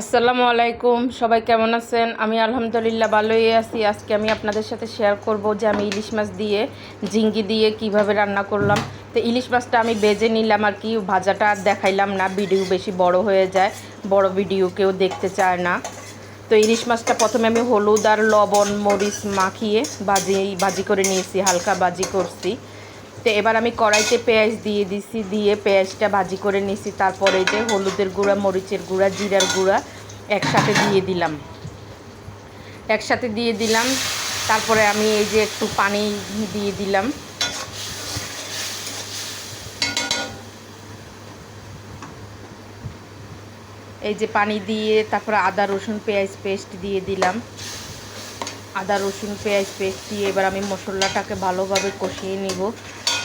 আসসালামু আলাইকুম, সবাই কেমন আছেন? আমি আলহামদুলিল্লাহ ভালোই আছি। আজকে আমি আপনাদের সাথে শেয়ার করব যে আমি ইলিশ মাছ দিয়ে ঝিঙ্গি দিয়ে কীভাবে রান্না করলাম। তো ইলিশ মাছটা আমি বেজে নিলাম আর কি, ভাজাটা আর দেখাইলাম না, ভিডিও বেশি বড় হয়ে যায়, বড় ভিডিও কেউ দেখতে চায় না। তো ইলিশ মাছটা প্রথমে আমি হলুদ আর লবণ, মরিচ মাখিয়ে ভাজি ভাজি করে নিয়েছি, হালকা ভাজি করছি। তো এবার আমি কড়াইতে পেঁয়াজ দিয়ে দিছি, দিয়ে পেঁয়াজটা ভাজি করে নিছি। তারপরে যে হলুদের গুঁড়া, মরিচের গুঁড়া, জিরার গুঁড়া একসাথে দিয়ে দিলাম। একসাথে দিয়ে দিলাম। তারপরে আমি এই যে একটু পানি দিয়ে দিলাম। এই যে পানি দিয়ে তারপরে আদা, রসুন, পেঁয়াজ পেস্ট দিয়ে দিলাম। আদা, রসুন, পেঁয়াজ পেস্ট দিয়ে এবার আমি মশলাটাকে ভালোভাবে কষিয়ে নিব।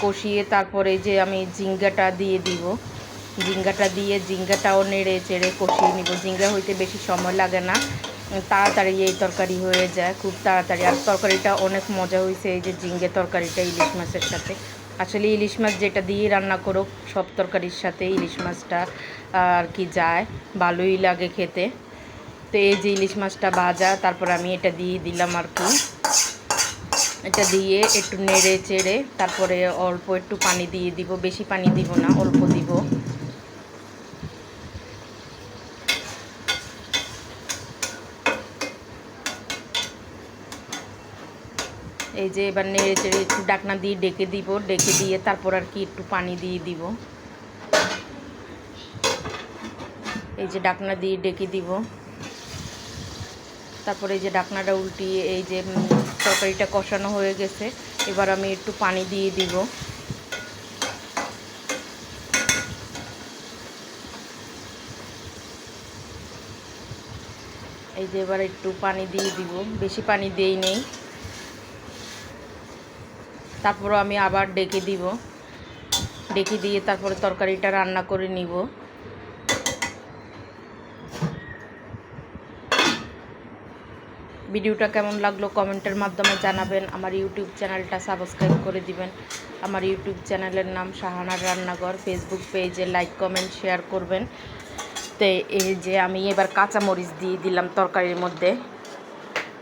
কষিয়ে তারপরে যে আমি জিঙ্গাটা দিয়ে দিব। জিঙ্গাটা দিয়ে জিঙ্গাটাও নেড়ে চেড়ে কষিয়ে নিব। জিঙ্গা হইতে বেশি সময় লাগে না। তাড়াতাড়ি এই তরকারি হয়ে যায় খুব তাড়াতাড়ি। আর তরকারিটা অনেক মজা হয়েছে এই যে জিঙ্গে তরকারিটা ইলিশ মাছের সাথে। আসলে ইলিশ মাছ যেটা দিয়ে রান্না করো সব তরকারির সাথে ইলিশ মাছটা আর কি যায়। ভালোই লাগে খেতে। তো এই যে ইলিশ মাছটা ভাজা, তারপর আমি এটা দিয়ে দিলাম আর কি। এটা দিয়ে একটু নেড়ে চেড়ে তারপরে অল্প একটু পানি দিয়ে দিব, বেশি পানি দিব না, অল্প দিব। এই যে এবার নেড়ে চেড়ে একটু ডাকনা দিয়ে ডেকে দিব, ডেকে দিয়ে তারপর আর কি একটু পানি দিয়ে দিব। এই যে ডাকনা দিয়ে ডেকে দিব। তারপরে এই যে ডাকনাটা উল্টিয়ে এই যে তরকারিটা কষানো হয়ে গেছে, এবার আমি একটু পানি দিয়ে দিব। এই যে এবার একটু পানি দিয়ে দিব, বেশি পানি দেই নেই। তারপরও আমি আবার ডেকে দিব। ডেকে দিয়ে তারপরে তরকারিটা রান্না করে নিব। ভিডিওটা কেমন লাগল কমেন্টের মাধ্যমে জানাবেন। আমার ইউটিউব চ্যানেলটা সাবস্ক্রাইব করে দিবেন। আমার ইউটিউব চ্যানেলের নাম শাহানার রান্নাঘর। ফেসবুক পেজে লাইক কমেন্ট শেয়ার করবেন। তো এই যে আমি এবার কাঁচামরিচ দিয়ে দিলাম তরকারির মধ্যে।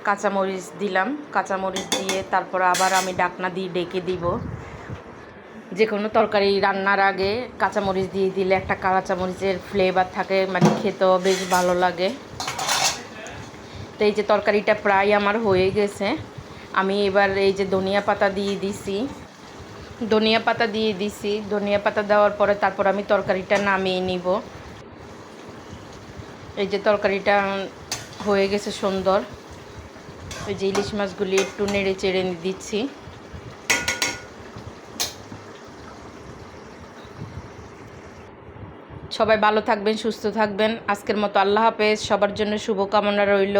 কাঁচামরিচ দিলাম। কাঁচামরিচ দিয়ে তারপর আবার আমি ডাকনা দিয়ে ডেকে দিব। যে কোনো তরকারি রান্নার আগে কাঁচামরিচ দিয়ে দিলে একটা কাঁচামরিচের ফ্লেভার থাকে। মানে খেতেও বেশ ভালো লাগে। তো এই যে তরকারিটা প্রায় আমার হয়ে গেছে। আমি এবার এই যে ধনিয়া পাতা দিয়ে দিছি। ধনিয়া পাতা দিয়ে দিছি। ধনিয়া পাতা দেওয়ার পরে তারপর আমি তরকারিটা নামিয়ে নিব। এই যে তরকারিটা হয়ে গেছে সুন্দর। ওই যে ইলিশ মাছগুলি একটু নেড়ে চেড়ে দিচ্ছি। সবাই ভালো থাকবেন, সুস্থ থাকবেন। আজকের মতো আল্লাহ হাফেজ। সবার জন্য শুভকামনা রইল।